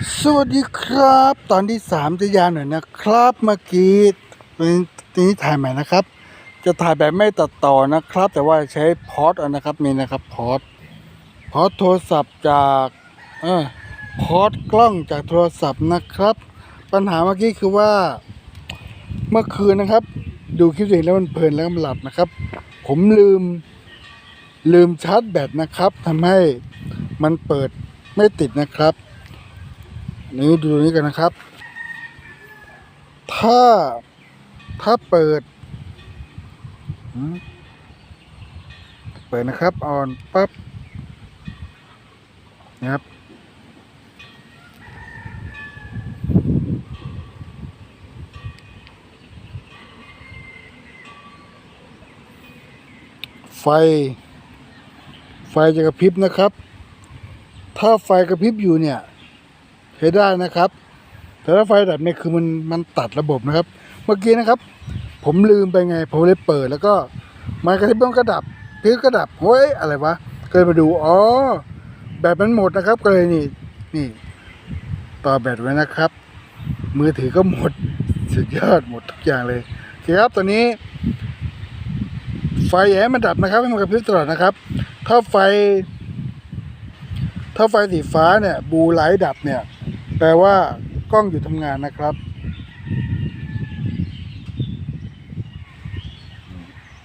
สวัสดีครับ ตอนที่สามจะยาวหน่อยนะครับ เมื่อกี้ทีนี้ถ่ายใหม่นะครับ จะถ่ายแบบไม่ตัดต่อนะครับ แต่ว่าใช้พอดนะครับมีนะครับพอดพอดโทรศัพท์จากเออพอดกล้องจากโทรศัพท์นะครับ ปัญหาเมื่อกี้คือว่า เมื่อคืนนะครับ ดูคลิปเองแล้วมันเพลินแล้วมันหลับนะครับ ผมลืม ลืมชาร์จแบตนะครับทำให้มันเปิดไม่ติดนะครับ นี่ดูนี้กันนะครับ ถ้าถ้าเปิด เปิดนะครับออนปั๊บนะครับไฟ ไฟจะกระพริบนะครับ ถ้าไฟกระพริบอยู่เนี่ย ใช้ได้นะครับ แต่ถ้าไฟดับเนี่ยคือมันมันตัดระบบนะครับ เมื่อกี้นะครับ ผมลืมไปไง ผมเลยเปิดแล้วก็มันกระพริบมันก็ดับพิบก็ดับเฮ้ยอะไรวะก็เลยมาดูอ๋อแบตมันหมดนะครับก็เลยนี่นี่ ต่อแบตไว้นะครับ มือถือก็หมดสุดยอดหมดทุกอย่างเลยโอเคครับตอนนี้ ไฟอย่าให้มันดับนะครับให้มันกระพริบตลอดนะครับ ถ้าไฟ ถ้าไฟสีฟ้าเนี่ยบูไลท์ดับเนี่ยแปลว่ากล้องอยู่ทำงานนะครับ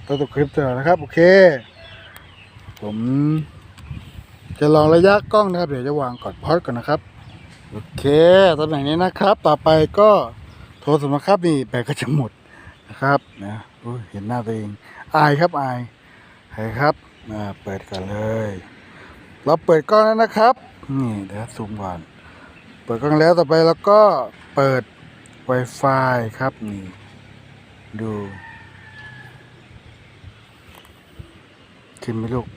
ตัวตัวคลิปตลอนะครับ โอเค ผมจะลองระยะกล้องนะครับ เดี๋ยวจะวางกดพอดก่อนนะครับ โอเคตำแหน่งนี้นะครับ ต่อไปก็โทรศัพท์นะครับนี่แบตก็จะหมดนะครับนะเห็นหน้าตัวเอง อายครับอายใครครับอ่าเปิดกันเลย เราเปิดกล้องแล้วนะครับ นี่เดี๋ยวซูมก่อนเปิดกล้องแล้วต่อไปแล้วก็เปิด Wi-Fi ครับนี่ดูขึ้นไหมลูก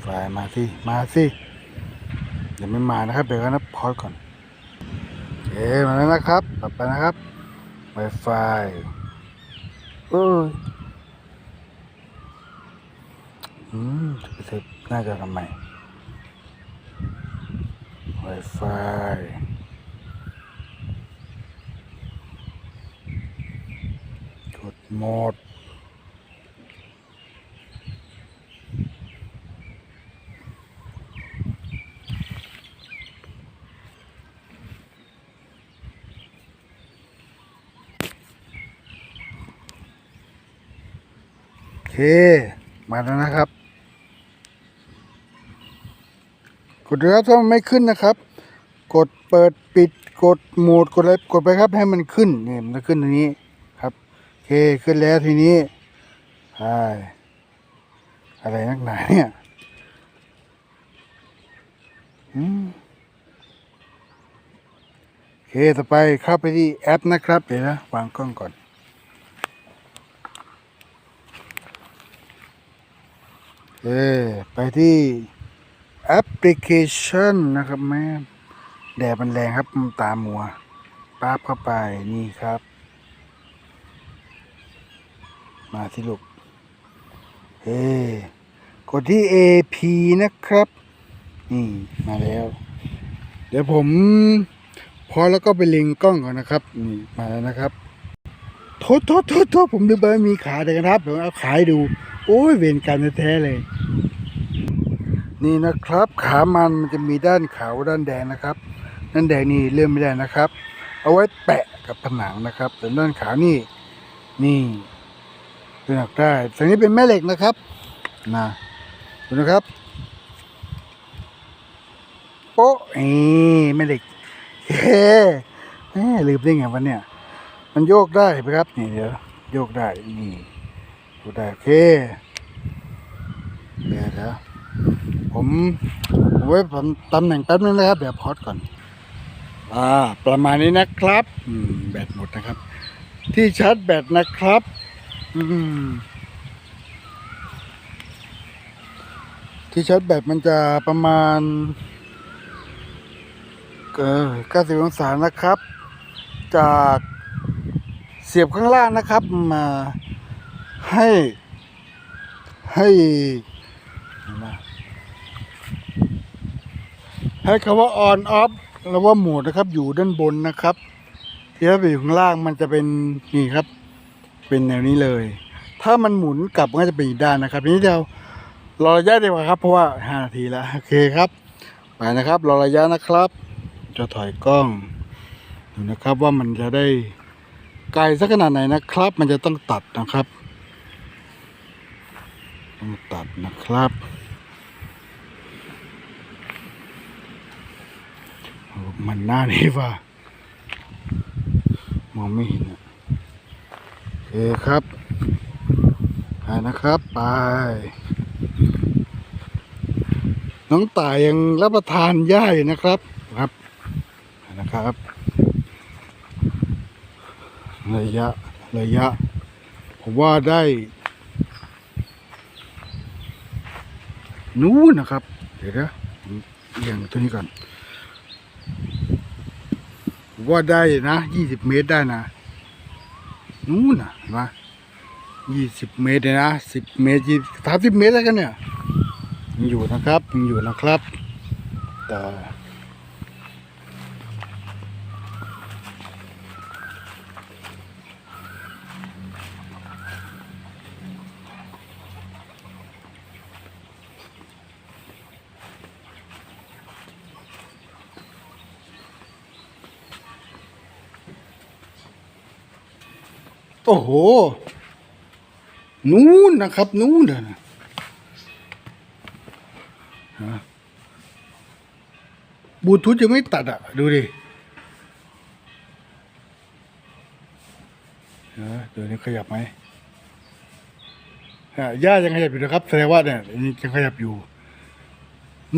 ไฟมาสิ มาสิเดี๋ยวไม่มานะครับ เดี๋ยวก็นับพอดก่อน โอเค มาแล้วนะครับ ต่อไปนะครับ Wi-Fi เอ้ยอืมจะไปเซฟหน้าจะทำไม Wi-Fi กดโหมด โอ เคมาแล้วนะครับกดดูครับถ้ามันไม่ขึ้นนะครับ กดเปิดปิดกดโหมดกดอะไรกดไปครับให้มันขึ้นนี่มันจะขึ้นตรงนี้ครับโอเคขึ้นแล้วทีนี้ใช่อะไรนักหนาเนี่ยอืมโอเคต่อไปเข้าไปที่แอปนะครับ เดี๋ยวนะวางกล้องก่อน เออไปที่แอปพลิเคชันนะครับแม่แดดมันแรงครับตามัวปั๊บเข้าไปนี่ครับ มาที่ลูกเอกดที่ AP นะครับ นี่มาแล้ว เดี๋ยวผมพอแล้วก็ไปเล็งกล้องก่อนนะครับนี่มาแล้วนะครับ โทษโทษโทษโทษผมดูไปว่มีขาเดี๋ยวนะครับเดี๋ยวเอาขาให้ดู โอ้ยเวรกรรมแท้ๆเลย นี่นะครับ ขามันมันจะมีด้านขาวด้านแดงนะครับด้านแดงนี่เลื่อนไม่ได้นะครับ เอาไว้แปะกับผนังนะครับส่วนด้านขาวนี่นี่เป็นหนักได้ส่วนนี้เป็นแม่เหล็กนะครับนะดูนะครับโป๊ะนี่แม่เหล็กเฮ้แหมลืมได้ไงวันเนี่ย มันโยกได้ไหมครับนี่เดี๋ยวโยกได้นี่โยกได้โอเค เดี๋ยวผมไว้ผมตำแหน่งแป๊บนึงนะครับเดี๋ยวพอดก่อนอ่าประมาณนี้นะครับอืมแบตหมดนะครับ ที่ชาร์จแบตนะครับ อืมที่ชาร์จแบตมันจะประมาณเออ90องศานะครับ จากเสียบข้างล่างนะครับมาให้ให้ ให้คำว่า on off แล้วว่าโหมดนะครับอยู่ด้านบนนะครับที่ถ้าไปอยู่ข้างล่างมันจะเป็นนี่ครับ เป็นแนวนี้เลย ถ้ามันหมุนกลับมันก็จะเป็นอีกด้านนะครับทีนี้เดียวรอระยะดีกว่าครับ เพราะว่าห้านาทีแล้วโอเคครับไปนะครับ รอระยะนะครับ จะถอยกล้องดูนะครับว่ามันจะได้ไกลสักขนาดไหนนะครับ มันจะต้องตัดนะครับ ต้องตัดนะครับโอ้ มันหน้านี้ว่ะมองไม่เห็นอะโอเคครับไปนะครับ ไป น้องต่ายยังรับประทานหญ้าอยู่นะครับครับนะครับ ระยะ ระยะ ผมว่าได้ นู้นนะครับ เดี๋ยวนะเอียงตัวนี้ก่อน ว่าได้นะยี่สิบเมตรได้นะนู้นนะเห็นไหมยี่สิบเมตรเลยนะสิบเมตรยี่สามสิบเมตรแล้วกันเนี่ยยังอยู่นะครับยังอยู่นะครับแต่ โอ้โห นู้นนะครับ นู้นนะบูทูธยังไม่ตัดอะ ดูดิเออเดี๋ยวนี้ขยับไหมอะย่ายังขยับอยู่นะครับแสดงว่าเนี่ยยังขยับอยู่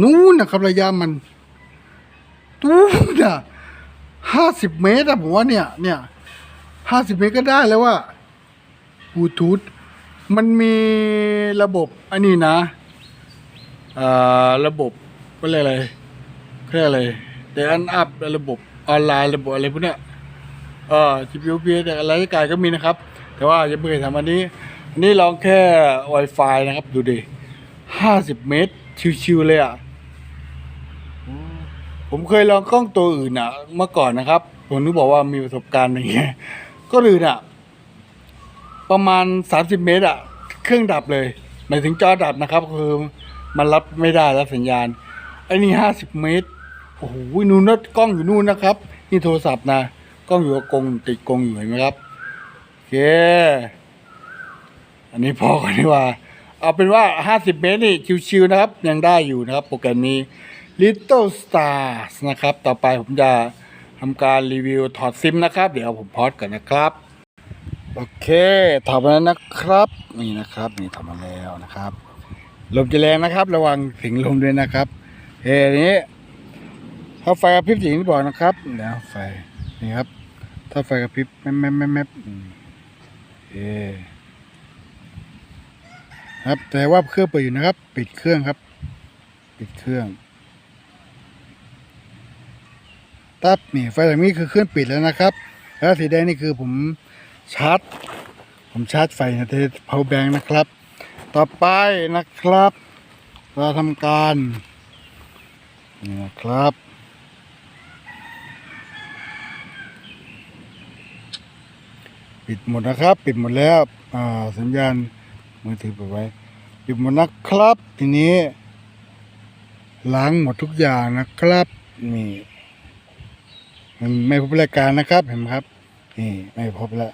นู้นนะครับระยะมันตู้น่ะห้าสิบเมตรอะผมว่าเนี่ย เนี่ย ห้าสิบเมตรก็ได้แล้วว่าบลูทูธมันมีระบบอันนี้นะอ่าระบบอะไรยกอะไรเรียกอะไรแต่อันอัพระบบออนไลน์ระบบอะไรพวกเนี้ยเออ GPU p แต่อะไรกายก็มีนะครับ แต่ว่ายังไม่เคยทำอันนี้ อันนี้ลองแค่ Wi-Fi นะครับ ดูดิห้าสิบเมตร ชิวๆเลยอะผมเคยลองกล้องตัวอื่นอะเมื่อก่อนนะครับ ผมนึกบอกว่ามีประสบการณ์อย่างเงี้ย ก็อื่นอะ ประมาณสามสิบเมตรอะ เครื่องดับเลยหมายถึงจอดับนะครับ คือมันรับไม่ได้แล้วสัญญาณไอ้นี่ห้าสิบเมตรโอ้โหนู่นนะกล้องอยู่นู่นนะครับ นี่โทรศัพท์นะกล้องอยู่กับกรงติดกงอยู่เห็นไหมครับโอเคอันนี้พอกันดีกว่า เอาเป็นว่าห้าสิบเมตรนี่ชิวๆนะครับ ยังได้อยู่นะครับ โปรแกรมนี้ Little Stars นะครับ ต่อไปผมจะ ทำการรีวิวถอดซิมนะครับ เดี๋ยวผมพอดก่อนนะครับ โอเคถอดมาแล้วนะครับ นี่นะครับนี่ถอดมาแล้วนะครับลมจะแรงนะครับ ระวังถึงลมด้วยนะครับเฮ้นี้ถ้าไฟกระพริบอย่างที่บอกนะครับเดี๋ยวไฟนี่ครับ ถ้าไฟกระพริบแม่แม่แม่แม่อืมเอครับแต่ว่าเครื่องเปิดอยู่นะครับ ปิดเครื่องครับ ปิดเครื่อง ตับนี่ไฟแบบนี้คือเครื่องปิดแล้วนะครับ แล้วสีแดงนี่คือผมชาร์จ ผมชาร์จไฟนะเทส power bank นะครับ ต่อไปนะครับ เราทำการนี่นะครับปิดหมดนะครับ ปิดหมดแล้วอ่าสัญญาณมือถือไปไว้ปิดหมดนะครับ ทีนี้ ล้างหมดทุกอย่างนะครับนี่ ไม่พบรายการนะครับเห็นไหมครับนี่ไม่พบแล้ว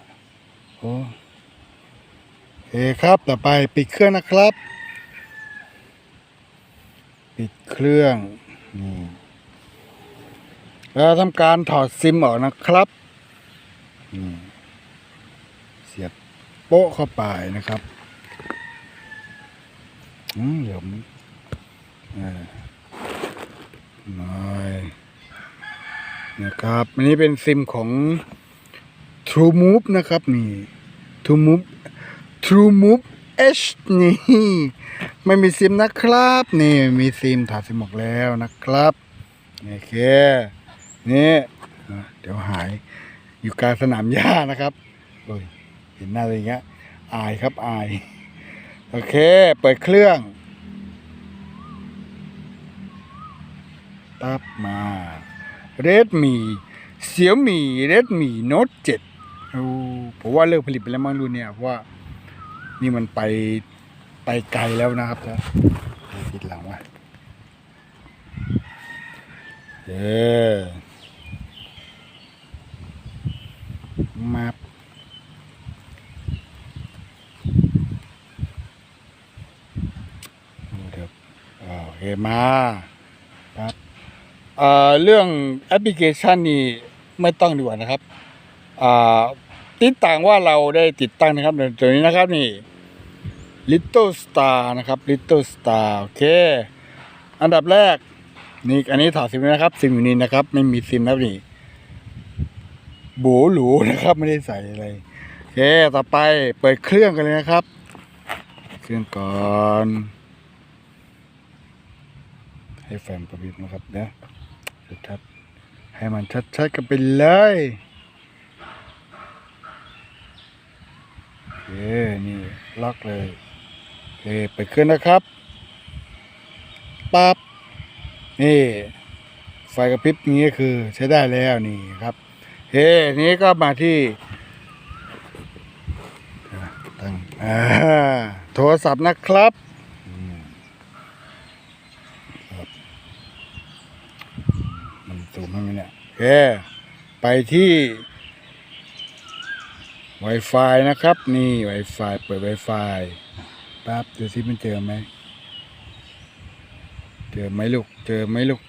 โอ้โอเคครับต่อไปปิดเครื่องนะครับ ปิดเครื่องนี่แล้วทำการถอดซิมออกนะครับนี่เสียบโป๊ะเข้าไปนะครับอืมเดี๋ยวมันเออห นะครับอันนี้เป็นซิมของ True Move นะครับนี่ True Move True Move H นี่ไม่มีซิมนะครับ นี่มีซิมถอดซิมออกแล้วนะครับโอเคนี่เดี๋ยวหายอยู่กลางสนามหญ้านะครับโอ้ยเห็นหน้าอะไรเงี้ยอายครับอายโอเค เปิดเครื่องตับมา เรดมีเสี่ยวมีเรดมีโน้ตเจ็ดโอ้ผมว่าเลิกผลิตไปแล้วมั้งรุ่นเนี่ยว่านี่มันไปไปไกลแล้วนะครับนะติดหลังว่ะเออมาเดี๋ยวโอเคมา เรื่องแอปพลิเคชันนี่ไม่ต้องดีกว่านะครับติดต่างว่าเราได้ติดตั้งนะครับตัวนี้นะครับนี่ Little Star นะครับ Little Star โอเค อันดับแรก นี่อันนี้ถอดซิมนะครับซิมอยู่นี่นะครับ ไม่มีซิมนะครับนี่โบหรูนะครับไม่ได้ใส่อะไรโอเคต่อไปเปิดเครื่องกันเลยนะครับ เครื่องก่อน ให้แฟนประบิดนะครับเนะ ชัดๆ ให้มันชัดๆกันไปเลยโอเคนี่ล็อกเลยโอเคเปิดเครื่องนะครับปั๊บนี่ ไฟกระพริบอย่างนี้คือใช้ได้แล้วนี่ครับเฮ้นี้ก็มาที่ตั้งโทรศัพท์นะครับอืมครับมัน ซูมให้ไหมเนี่ยโอเคไปที่ Wi-Fi นะครับ นี่ Wi-Fi เปิด Wi-Fi ปั๊บดูซิมันเจอไหม เจอไหมลูก เจอไหมลูก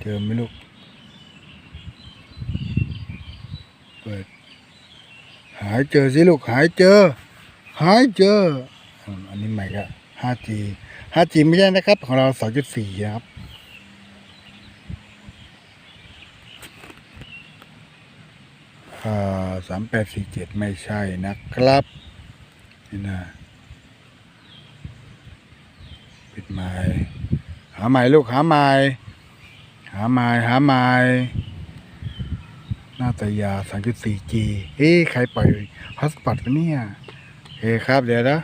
เจอไหมลูก เปิด หายเจอสิลูก หายเจอ หายเจอ อันนี้ใหม่ก็ 5G 5G ไม่ใช่นะครับ ของเรา 2.4 นะครับ อ่า3847ไม่ใช่นะครับนี่นะปิดไม้หาไม้ลูกหาไม้หาไม้หาไม้หน้าตายา 3.4G เฮ้ใครปล่อยฮอสปอตวะเนี่ยเฮ้ครับ เดี๋ยวนะ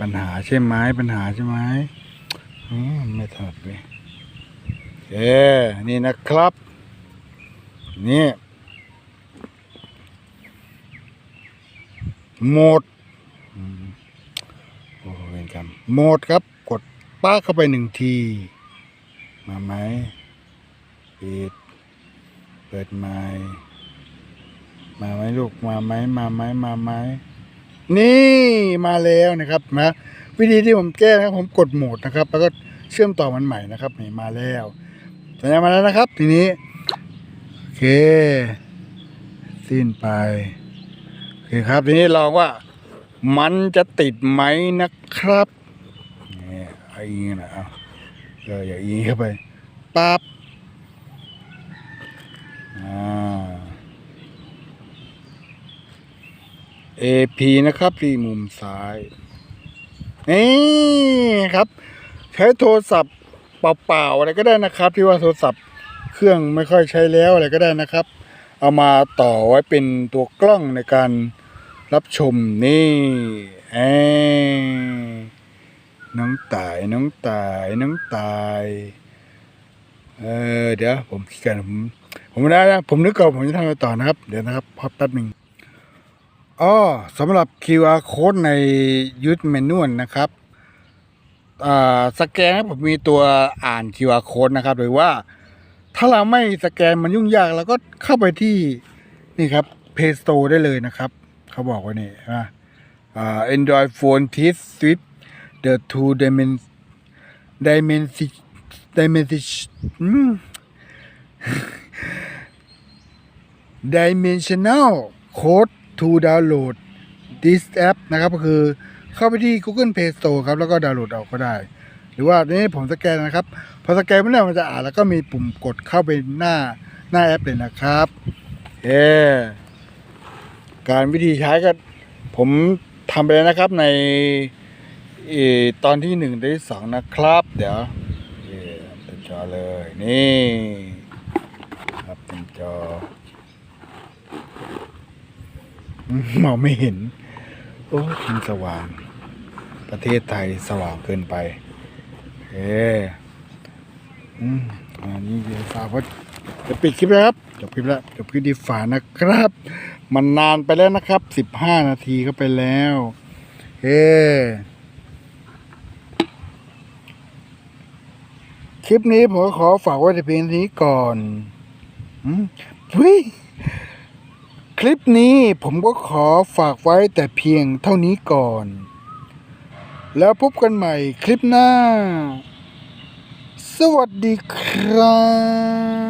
ปัญหาใช่ไหมปัญหาใช่ไหมอืมไม่ถนัดเลยเอ้นี่นะครับ นี่ โหมดอืมโอ้เวรกรรมโหมดครับ กดป้าเข้าไปหนึ่งที มาไหมปิดเปิดไม้มาไหมลูกมาไหมมาไหมมาไหมนี่มาแล้วนะครับนะวิธีที่ผมแก้นะครับ ผมกดโหมดนะครับ แล้วก็เชื่อมต่อมันใหม่นะครับนี่มาแล้วสัญญาณมาแล้วนะครับ ทีนี้ โอเค สิ้นไป โอครับทีนี้ลองว่ามันจะติดไหมนะครับนี่ไอ้ยิงนะเอาออย่ายิงเข้าไปปั๊บอ่า AP นะครับที่มุมซ้ายนี่ครับ ใช้โทรศัพท์เปล่าๆอะไรก็ได้นะครับ ที่ว่าโทรศัพท์เครื่องไม่ค่อยใช้แล้วอะไรก็ได้นะครับ เอามาต่อไว้เป็นตัวกล้องในการ รับชมนี่เอ้ยน้องตายน้องตายน้องตายเออเดี๋ยวผมคิดกันผมผมไม่ได้นะผมนึกก่อนผมจะทำอะไรต่อนะครับ เดี๋ยวนะครับพักแป๊บหนึ่งอ๋อสำหรับ QR code ในยูทเมนูนะครับอ่าสแกนผมมีตัวอ่าน QR code นะครับหรือว่า ถ้าเราไม่สแกนมันยุ่งยากเราก็เข้าไปที่นี่ครับ Play Store ได้เลยนะครับ เขาบอกว่านี่นะอ่า Android phone test with the two dimension dimension dimension dimensional code to download this app นะครับก็คือเข้าไปที่ Google Play Store ครับ แล้วก็ดาวน์โหลดเอาก็ได้ หรือว่านี่ผมสแกนนะครับ พอสแกนไม่ได้มันจะอ่านแล้วก็มีปุ่มกดเข้าไปหน้าหน้าแอปเลยนะครับ เอ การวิธีใช้ก็ผมทำไปแล้วนะครับในอตอนที่หนึ่งที่สองนะครับ เดี๋ยวเออเต็มจอเลยนี่ครับเต็มจอมองไม่เห็น โอ้ยมันสว่าง ประเทศไทยสว่างเกินไปเออืมอันนี้เดี๋ยวฝากว่าจะปิดคลิปแล้วครับจบคลิปแล้วจบคลิปดีฝานะครับ มันนานไปแล้วนะครับสิบห้านาทีก็ไปแล้ว เฮ้คลิปนี้ผมก็ขอฝากไว้แต่เพียงเท่านี้ก่อนอืมเฮ้ยคลิปนี้ผมก็ขอฝากไว้แต่เพียงเท่านี้ก่อน แล้วพบกันใหม่คลิปหน้า สวัสดีครับ